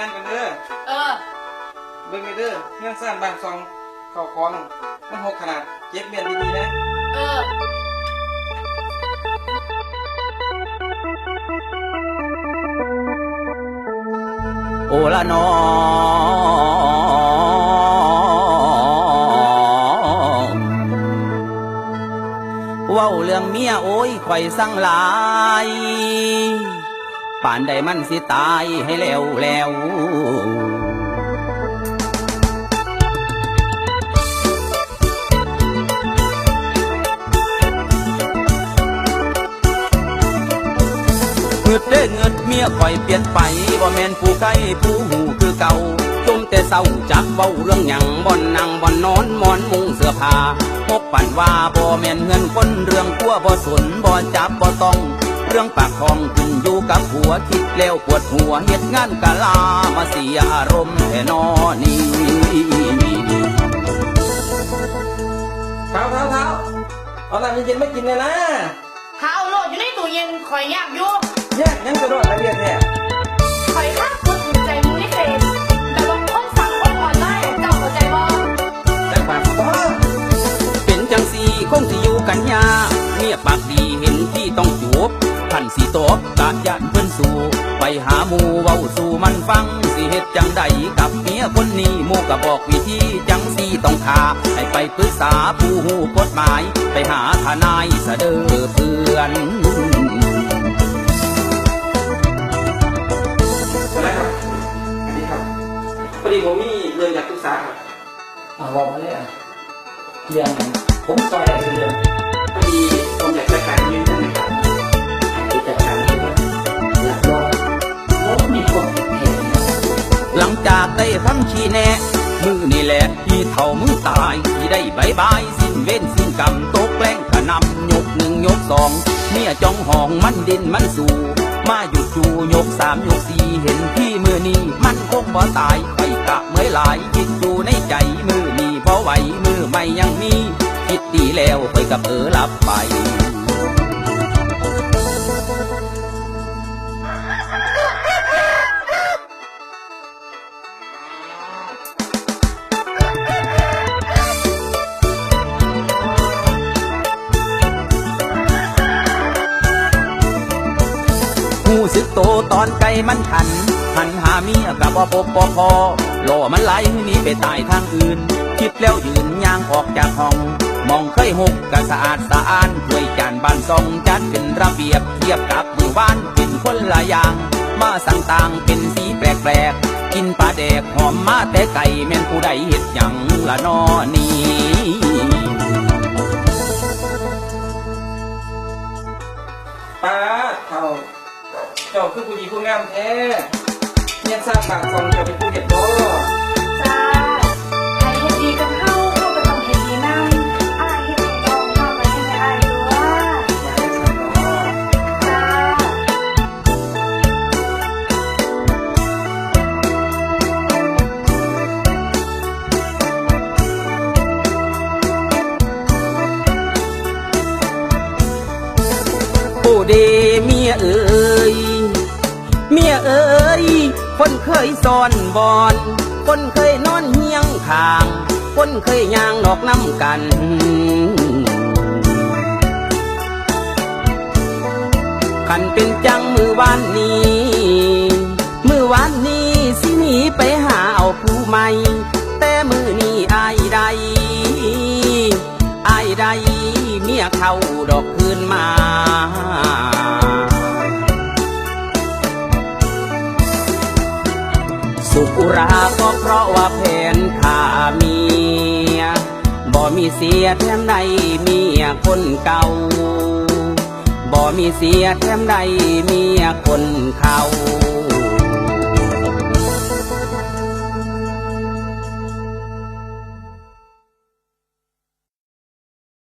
งานกันเด้อเออ เบิ่งไปเด้อเงื่อนสร้างบ้านซองเข้าคองมันหกขนาดเก็บเมียนดีๆนะ เออ โอละนอมเว้าเรื่องเมียโอ้ยข่อยสั่งหลาย ป่านใดมันสิตายให้แล้วแล้วเงืดเด้เงืดเมียข่อยเปลี่ยนไปบ่แม่นผู้ใกล้ผู้หูคือเก่าจมแต่เศร้าจักเว้าเรื่องหยังบ่อนนั่งบ่อนนอนหมอนมุงเสื้อผ้าพบปั่นว่าบ่แม่นเงินคนเรื่องกลัวบ่สนบ่จับบ่ต้อง เรื่องปากท้องขึ้นอยู่กับหัวคิดแล้วปวดหัวเฮ็ดงานกะลามาเสียอารมณ์แท่นอนี่เท้าเท้าเท้าเอาน้ำเย็นๆไม่กินเลยนะหาเอาโลดอยู่ในตู้เย็นข่อยยากอยู่แยกยังกระโดดละเอียดแท้ข่อย กันยากเมียปากดีเห็นที่ต้องจูบพันสีตบกาดยานเพิ่นสู่ ไปหาหมูเว้าสู่มันฟัง สิเฮ็ดจังใดกับเมียคนนี้หมูก็บอกวิธีจังสีต้องทาให้ไปปรึกษาผู้หูกฎหมาย ไปหาทนายเสดอเพื่อนอะไรครับสวัสดีครับพอดีผมมีเรื่องอยากปรึกษาครับอ่าบอกมาเลยอะเรื่องผมซอยอะไรเรื่อง จากได้คำชี้แนะมือนี่แหละที่เท่ามึงตายที่ได้บายบายสิ้นเว้นสิ้นกรรมตกแกล้งขนำยกหนึ่งยกสองเมียจ้องห้องมันดินมันสู่ มาหยุดจูยกสามยกสี่เห็นพี่มือนี้มันคงบ่ตายไปกะเมื่อหลายคิดอยู่ในใจมือนี้พอไหวมือไม่ยังมี คิดดีแล้วไปกับเออหลับไป สึกโตตอนไก่มันขัน หันหาเมียกับว่าพบปอพอหล่อมันไหลหนีไปตายทางอื่น คิดแล้วยืนย่างออกจากห้อง มองเคยหกกะสะอาดสะอ้านถ้วยจานบานซองจัดเป็นระเบียบเทียบกับมือบ้านเป็นคนละอย่าง มาสั่งต่างเป็นสีแปลกๆ กินปลาแดกหอมมาแต่ไก่แม่นผู้ใดเห็ดหยังละนอนี่ป้าเท่า เจ้าคือผู้ดีผู้งามแท้เมียนสร้างบ้านซองเจะเป็นผู้เห็ดบ่จ้าใครเฮ็ดดีกับเฮาเฮาก็ต้องเฮ็ดดีนำอ้ายเฮ็ดให้น้องเฮาก็เฮ็ดให้อ้ายดูว่ามาให้สันเนาะจ้าโอ้เดเมียเอ๋ย เมียเอ๋ยคนเคยซ่อนบอน คนเคยนอนเฮียงขาง คนเคยย่างดอกน้ำกันขันเป็นจังมือวานนี้ มือวานนี้สิหนีไปหาเอาผู้ใหม่แต่มือนี้อายใดอายใดเมียเขาดอกคืนมา ราก็เพราะว่าแผนขาเมีย บ่มีเสียแถมใดเมียคนเก่า บ่มีเสียแถมใดเมียคนเขา